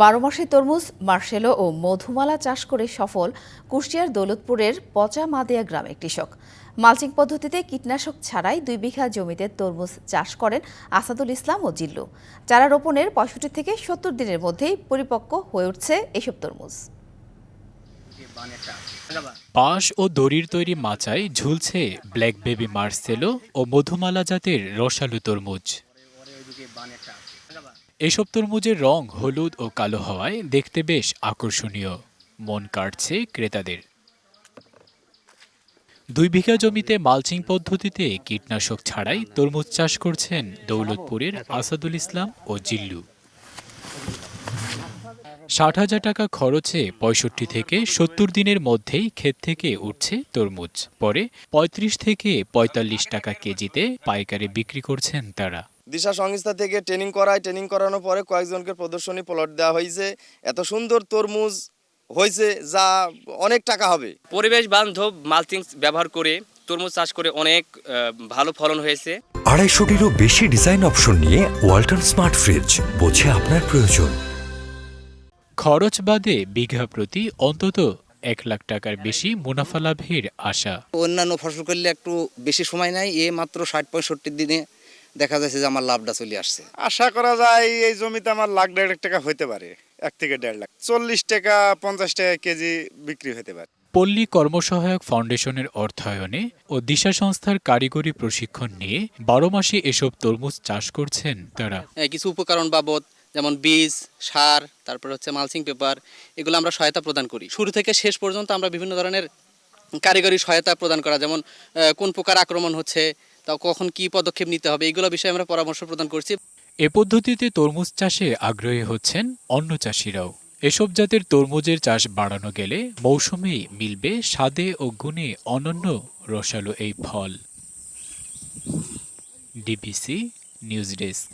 বারো মাসে তরমুজ, মার্শেলো ও মধুমালা চাষ করে সফল কুষ্টিয়ার দৌলতপুরের পচা মাদিয়া গ্রামের কৃষক। মালচিং পদ্ধতিতে কীটনাশক ছাড়াই দুই বিঘা জমিতে তরমুজ চাষ করেন আসাদুল ইসলাম ও জিল্লু। চারা রোপণের পঁয়ষট্টি থেকে সত্তর দিনের মধ্যেই পরিপক্ক হয়ে উঠছে এসব তরমুজ। বাঁশ ও দড়ির তৈরি মাচায় ঝুলছে ব্ল্যাক বেবি মার্সেলো ও মধুমালা জাতের রসালু তরমুজ। এসব তরমুজের রং হলুদ ও কালো হওয়ায় দেখতে বেশ আকর্ষণীয়। মন কাটছে ক্রেতাদের। দুই বিঘা জমিতে মালচিং পদ্ধতিতে কীটনাশক ছাড়াই তরমুজ চাষ করছেন দৌলতপুরের আসাদুল ইসলাম ও জিল্লু। ষাট হাজার টাকা খরচে পঁয়ষট্টি থেকে সত্তর দিনের মধ্যেই ক্ষেত থেকে উঠছে তরমুজ। পরে পঁয়ত্রিশ থেকে পঁয়তাল্লিশ টাকা কেজিতে পাইকারি বিক্রি করছেন তারা। দিশা সংস্থা থেকে ট্রেনিং করায়। ট্রেনিং করানোর পরে কয়েকজনকে প্রদর্শনী প্লট দেওয়া হয়েছে। এত সুন্দর তরমুজ হয়েছে যা অনেক টাকা হবে। পরিবেশ বান্ধব মালচিং ব্যবহার করে তরমুজ চাষ করে অনেক ভালো ফলন হয়েছে। আড়াইশোটিরও বেশি ডিজাইন অপশন নিয়ে ওয়ালটন স্মার্ট ফ্রিজ বোঝে আপনার প্রয়োজন। খরচ বাদে বিঘা প্রতি অন্তত এক লাখ টাকার বেশি মুনাফা লাভের আশা। অন্যান্য ফসল করলে একটু বেশি সময় নেয় এ মাত্র ষাট পঁয়ষট্টি দিনে দেখা যাচ্ছে যে আমার লাভটা চলে আসছে। আশা করা যায় এই জমিতে আমার লাখ দেড় লাখ টাকা হতে পারে এক থেকে দেড় লাখ। চল্লিশ টাকা পঞ্চাশ টাকা কেজি বিক্রি হতে পারে। পল্লী কর্মসহায়ক ফাউন্ডেশনের অর্থায়নে ও দিশা সংস্থার কারিগরি প্রশিক্ষণ নিয়ে বারো মাসে এসব তরমুজ চাষ করছেন তারা। কিছু উপকরণ বাবদ যেমন বীজ, সার, তারপর হচ্ছে মালচিং পেপার, এগুলো আমরা সহায়তা প্রদান করি। শুরু থেকে শেষ পর্যন্ত আমরা বিভিন্ন ধরনের কারিগরি সহায়তা প্রদান করা, যেমন কোন প্রকার আক্রমণ হচ্ছে, তা কখন কি পদক্ষেপ নিতে হবে, এগুলো বিষয়ে আমরা পরামর্শ প্রদান করছি। এ পদ্ধতিতে তরমুজ চাষে আগ্রহী হচ্ছেন অন্য চাষিরাও। এসব জাতের তরমুজের চাষ বাড়ানো গেলে মৌসুমেই মিলবে স্বাদে ও গুণে অনন্য রসালো এই ফল। DBC news desk.